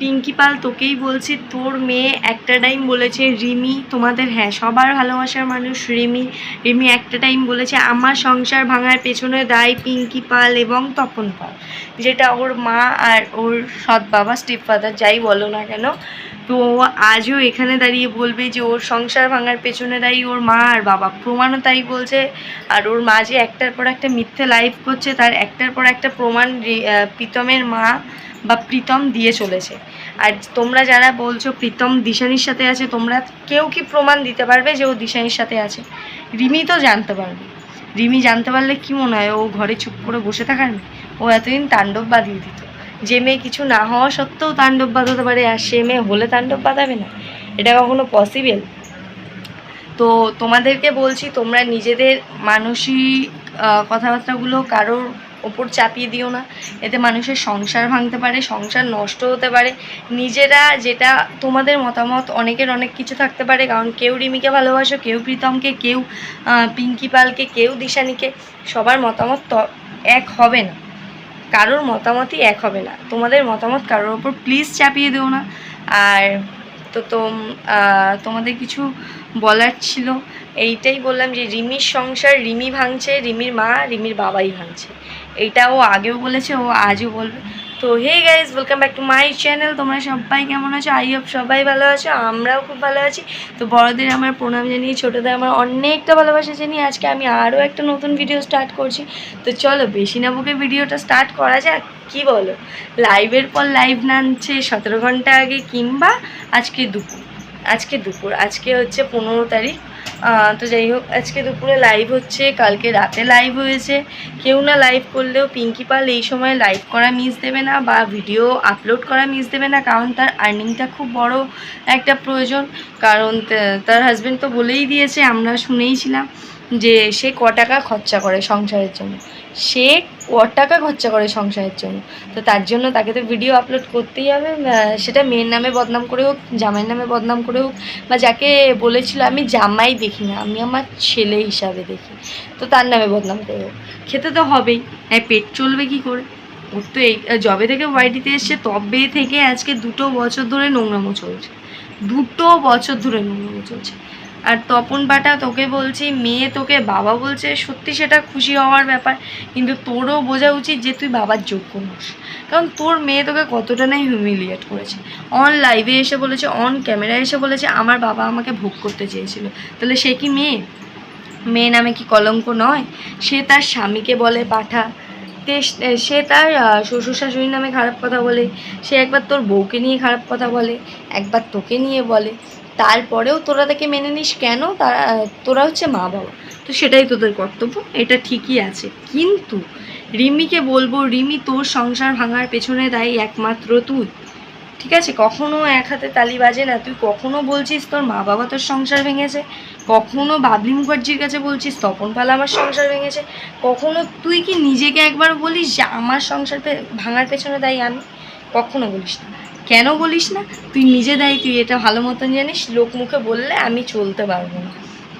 পিঙ্কি পাল তোকেই বলছি, তোর মেয়ে একটা টাইম বলেছে, রিমি, তোমাদের হ্যাঁ সবার ভালোবাসার মানুষ রিমি। রিমি একটা টাইম বলেছে, আমার সংসার ভাঙার পেছনে দায় পিঙ্কি পাল এবং তপন পাল। যেটা ওর মা আর ওর সৎ বাবা স্টেপ ফাদার যাই বলো না কেন, তো আজও এখানে দাঁড়িয়ে বলবে যে, ওর সংসার ভাঙার পেছনে দায়ী ওর মা আর বাবা। প্রমাণও তাই বলছে, আর ওর মা যে একটার পর একটা মিথ্যে লাইভ করছে, তার একটার পর একটা প্রমাণ প্রীতমের মা বা প্রীতম দিয়ে চলেছে। আর তোমরা যারা বলছো প্রীতম দিশানির সাথে আছে, তোমরা কেউ কি প্রমাণ দিতে পারবে যে ও দিশানির সাথে আছে? রিমি তো জানতে পারবে। রিমি জানতে পারলে কি মনে হয়, ও ঘরে চুপ করে বসে থাকার মেয়ে? ও এতদিন তাণ্ডব বাঁধিয়ে দিত। যে মেয়ে কিছু না হওয়া সত্ত্বেও তাণ্ডব বাঁধাতে পারে, আর সে মেয়ে হলে তাণ্ডব বাঁধাবে না? এটা কখনো পসিবেল তো তোমাদেরকে বলছি, তোমরা নিজেদের মানসিক কথাবার্তাগুলো কারোর ওপর চাপিয়ে দিও না। এতে মানুষের সংসার ভাঙতে পারে, সংসার নষ্ট হতে পারে। নিজেরা যেটা তোমাদের মতামত, অনেকের অনেক কিছু থাকতে পারে। কারণ কেউ রিমিকে ভালোবাসো, কেউ প্রীতমকে, কেউ পিঙ্কি পালকে, কেউ দিশানিকে। সবার মতামত এক হবে না। কারোর মতামতই এক হবে না। তোমাদের মতামত কারোর ওপর প্লিজ চাপিয়ে দিও না। আর তো তোম তোমাদের কিছু বলার ছিল? এইটাই বললাম যে রিমির সংসার রিমি ভাঙছে, রিমির মা, রিমির বাবাই ভাঙছে। এইটা ও আগেও বলেছে, ও আজও বলবে। তো hey guys welcome back to my channel তোমরা সবাই কেমন আছো? আই হোপ সবাই ভালো আছো, আমরাও খুব ভালো আছি। তো বড়দের আমার প্রণাম জানিয়ে, ছোটোদের আমার অনেকটা ভালোবাসা জানিয়ে আজকে আমি আরও একটা নতুন ভিডিও স্টার্ট করছি। তো চলো, বেশি না বকে ভিডিওটা স্টার্ট করা যাক। কি বলো? লাইভের পর লাইভ নামছে সতেরো ঘণ্টা আগে কিংবা আজকে দুপুর। আজকে দুপুর, আজকে হচ্ছে পনেরো তারিখ। তো যাই হোক, আজকে দুপুরে লাইভ হচ্ছে, কালকে রাতে লাইভ হয়েছে। কেউ না লাইভ করলেও পিঙ্কি পাল এই সময় লাইভ করা মিস দেবে না বা ভিডিও আপলোড করা মিস দেবে না, কারণ তার আর্নিংটা খুব বড় একটা প্রয়োজন। কারণ তার হাজব্যান্ড তো বলেই দিয়েছে, আমরা শুনেইছিলাম যে সে ক টাকা খরচা করে সংসারের জন্য। সে ক টাকা খরচা করে সংসারের জন্য। তো তার জন্য তাকে তো ভিডিও আপলোড করতেই হবে সেটা মেয়ের নামে বদনাম করে হোক, জামাইয়ের নামে বদনাম করে হোক, বা যাকে বলেছিল, আমি জামাই দেখি না, আমি আমার ছেলে হিসাবে দেখি। তো তার নামে বদনাম করে হোক। খেতে তো হবেই। হ্যাঁ পেট চলবে কি করে? ওর তো এই জবে থেকে ওয়াইটিতে এসছে, তবে থেকে আজকে দুটো বছর ধরে নোংরামো চলছে। দুটো বছর ধরে নোংরামো চলছে। আর তপন বাটা তোকে বলছি, মেয়ে তোকে বাবা বলছে, সত্যি সেটা খুশি হওয়ার ব্যাপার, কিন্তু তোরও বোঝা উচিত যে তুই বাবার যোগ্য নস। কারণ তোর মেয়ে তোকে কতটা নাই হিউমিলিয়েট করেছে। অন লাইভে এসে বলেছে অন ক্যামেরায় এসে বলেছে, আমার বাবা আমাকে ভোগ করতে চেয়েছিল। তাহলে সে কি মেয়ে? মেয়ে নামে কি কলঙ্ক নয়? সে তার স্বামীকে বলে, পাঠা। সে তার শ্বশুর শাশুড়ির নামে খারাপ কথা বলে। সে একবার তোর বউকে নিয়ে খারাপ কথা বলে, একবার তোকে নিয়ে বলে। তারপরেও তোরা তাকে মেনে নিস কেন? তারা, তোরা হচ্ছে মা বাবা। তো সেটাই তোদের কর্তব্য, এটা ঠিকই আছে। কিন্তু রিমিকে বলব রিমি তোর সংসার ভাঙার পেছনে দায়ী একমাত্র তুই। ঠিক আছে? কখনো এক হাতে তালি বাজে না। তুই কখনো বলছিস, তোর মা বাবা তোর সংসার ভেঙেছে। কখনো বাবলি মুখার্জির কাছে বলছিস, তপন পাল আমার সংসার ভেঙেছে। কখনো তুই কি নিজেকে একবার বলিস যে, আমার সংসার ভাঙার পেছনে দায়ী আমি? কখনো বলিস না। কেন বলিস না? তুই নিজে দায়ী, তুই এটা ভালো মতন জানিস, লোক মুখে বললে আমি চলতে পারব না।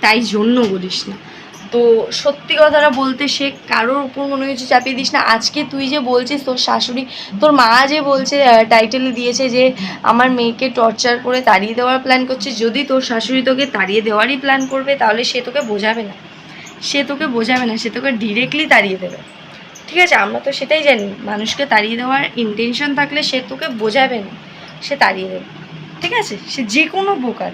তাই জন্য বলিস না। তো সত্যি কথাটা বলতে সে কারোর উপর মনে হচ্ছে চাপিয়ে দিস না। আজকে তুই যে বলছিস, তোর শাশুড়ি, তোর মা যে বলছে টাইটেলে দিয়েছে যে আমার মেয়েকে টর্চার করে তাড়িয়ে দেওয়ার প্ল্যান করছে, যদি তোর শাশুড়ি তোকে তাড়িয়ে দেওয়ারই প্ল্যান করবে, তাহলে সে তোকে বোঝাবে না। সে তোকে বোঝাবে না, সে তোকে ডিরেক্টলি তাড়িয়ে দেবে। ঠিক আছে, আমরা তো সেটাই জানি। মানুষকে তাড়িয়ে দেওয়ার ইন্টেনশন থাকলে সে তোকে বোঝাবে না। সে তাড়িয়ে দেবে। ঠিক আছে? সে যে কোনো প্রকার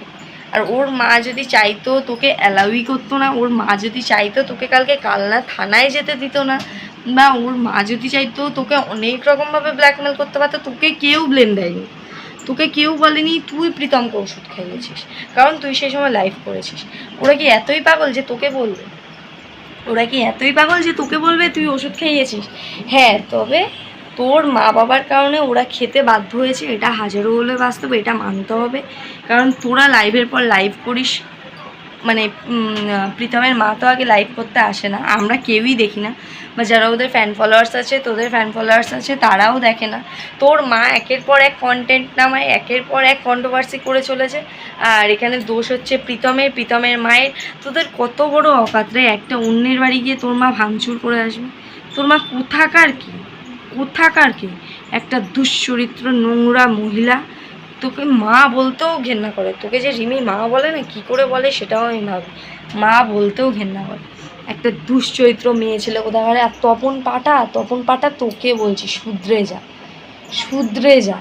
আর ওর মা যদি চাইতো তোকে অ্যালাউই করতো না, ওর মা যদি চাইতো তোকে কালকে কালনা থানায় যেতে দিত না, বা ওর মা যদি চাইতো তোকে অনেক রকমভাবে ব্ল্যাকমেল করতে পারতো, তোকে কেউ ব্লেম দেয়নি। তোকে কেউ বলেনি, তুই প্রীতমকে ওষুধ খাইয়েছিস। কারণ তুই সেই সময় লাইভ করেছিস। ওরা কি এতই পাগল যে তোকে বলবে? ওরা কি এতই পাগল যে তোকে বলবে তুই ওষুধ খাইয়েছিস হ্যাঁ তবে তোর মা বাবার কারণে ওরা খেতে বাধ্য হয়েছে। এটা হাজারো হলে বাস্তব, এটা মানতে হবে। কারণ তোরা লাইভের পর লাইভ করিস মানে প্রীতমের মা তো আগে লাইভ করতে আসে না, আমরা কেউই দেখি না। বা যারা ওদের ফ্যান ফলোয়ার্স আছে, তোদের ফ্যান ফলোয়ার্স আছে, তারাও দেখে না। তোর মা একের পর এক কন্টেন্ট নামায়, একের পর এক কন্ট্রোভার্সি করে চলেছে। আর এখানে দোষ হচ্ছে প্রীতমের প্রীতমের মায়ের। তোদের কত বড় অকাত রে, একটা অন্যের বাড়ি গিয়ে তোর মা ভাঙচুর করে আসবে। তোর মা কোথাকার কি? কোথাকার কি? একটা দুশ্চরিত্র নোংরা মহিলা। তোকে মা বলতেও ঘেন্না করে। তোকে যে রিমি মা বলে না, কি করে বলে সেটাও আমি ভাবি। মা বলতেও ঘেন্না করে। একটা দুশ্চরিত্র মেয়ে ছিল কোথাকারে আর তপন পাটা তপন পাটা তোকে বলছি, শুধরে যা। শুধরে যা।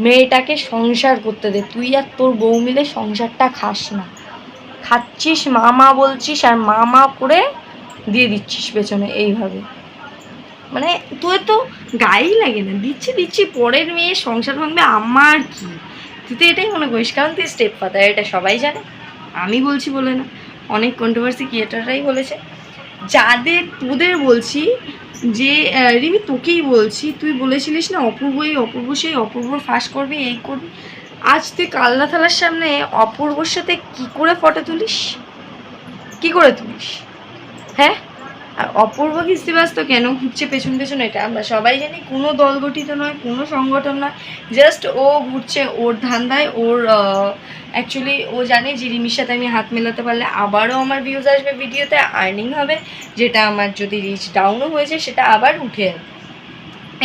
মেয়েটাকে সংসার করতে দে। তুই আর তোর বউ মিলে সংসারটা খাস না। খাচ্ছিস মামা বলছিস আর মামা করে দিয়ে দিচ্ছিস পেছনে এইভাবে। মানে তুই তো গায়েই লাগে না। দিচ্ছি দিচ্ছি, পরের মেয়ে সংসার ভাঙবে, আমার কি? তুই তো এটাই মনে করিস, কারণ তুই স্টেপ ফাদার এটা সবাই জানে। আমি বলছি বলে না, অনেক কন্ট্রোভার্সি ক্রিয়েটাররাই বলেছে। যাদের, তোদের বলছি যে রিমি, তোকেই বলছি, তুই বলেছিলিস না, অপূর্ব এই, অপূর্ব সেই, অপূর্ব ফাঁস করবি, এই করবি। আজ তুই কাল্লা থালার সামনে অপূর্বর সাথে কি করে ফটো তুলিস? কি করে তুলিস? হ্যাঁ? আর অপূর্ব কিস্তিবাস তো কেন ঘুরছে পেছন পেছন এটা? আমরা সবাই জানি কোনো দল গঠিত নয়, কোনো সংগঠন নয়। জাস্ট ও ঘুরছে ওর ধান্দায়, ওর অ্যাকচুয়ালি ও জানে যে রিমির সাথে আমি হাত মেলাতে পারলে আবারও আমার ভিউজ আসবে ভিডিওতে আর্নিং হবে, যেটা আমার যদি রিচ ডাউনও হয়েছে সেটা আবার উঠে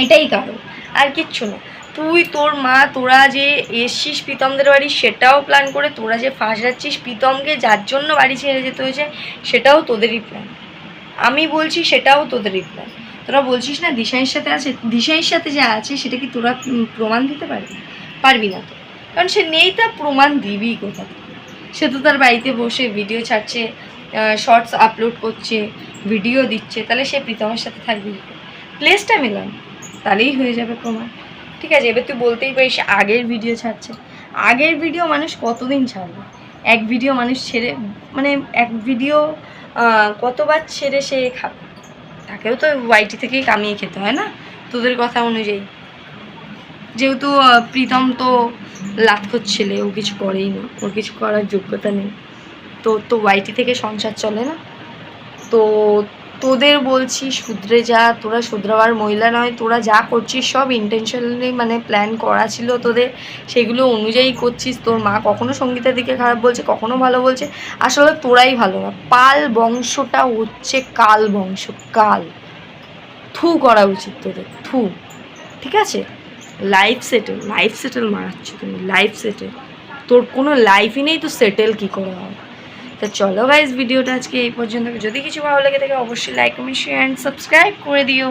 এটাই কারণ, আর কিচ্ছু না। তুই, তোর মা, তোরা যে এসছিস প্রীতমদের বাড়ি, সেটাও প্ল্যান করে তোরা যে ফাঁসাচ্ছিস প্রীতমকে, যার জন্য বাড়ি ছেড়ে যেতে হয়েছে, সেটাও তোদেরই প্ল্যান আমি বলছি সেটাও তোদের প্ল্যান তোরা বলছিস না দিশাইয়ের সাথে আছে? দিশাইয়ের সাথে যা আছে সেটা কি তোরা প্রমাণ দিতে পারবি? পারবি না তো। কারণ সে নেই তা প্রমাণ দিবি কোথা সে তো তার বাড়িতে বসে ভিডিও ছাড়ছে শর্টস আপলোড করছে ভিডিও দিচ্ছে, তাহলে সে প্রীতমের সাথে থাকবি প্লেসটা মেলান তাহলেই হয়ে যাবে প্রমাণ। ঠিক আছে, এবার তুই বলতেই পারিস আগের ভিডিও ছাড়ছে। আগের ভিডিও মানুষ কতদিন ছাড়বে? এক ভিডিও মানুষ ছেড়ে মানে এক ভিডিও কতবার ছেড়ে সে খাবে তাকেও তো ওয়াইটি থেকেই কামিয়ে খেতে হয় না? তোদের কথা অনুযায়ী। যেহেতু প্রীতম তো লাক্ষর ছেলে, ও কিছু করেই না। ওর কিছু করার যোগ্যতা নেই। তো তো ওয়াইটি থেকে সংসার চলে না। তো তোদের বলছি, শুধরে যা, তোরা শুধরাবার মহিলা নয়, তোরা যা করছিস, সব ইন্টেনশনালি মানে প্ল্যান করা ছিল তোদের। সেগুলো অনুযায়ী করছিস। তোর মা কখনো সঙ্গীতের দিকে খারাপ বলছে, কখনো ভালো বলছে। আসলে তোরাই ভালো না। পাল বংশটা হচ্ছে কাল বংশ, কাল। থু করা উচিত তোদের, থু। ঠিক আছে? লাইফ সেটেল লাইফ সেটেল মারাচ্ছ তুমি লাইফ সেটেল তোর কোনো লাইফই নেই, তো সেটেল কী করে হবে? তো চলো গাইজ ভিডিওটা আজকে এই পর্যন্ত। যদি কিছু ভালো লাগে থাকে, অবশ্যই like comment share and subscribe করে দিও।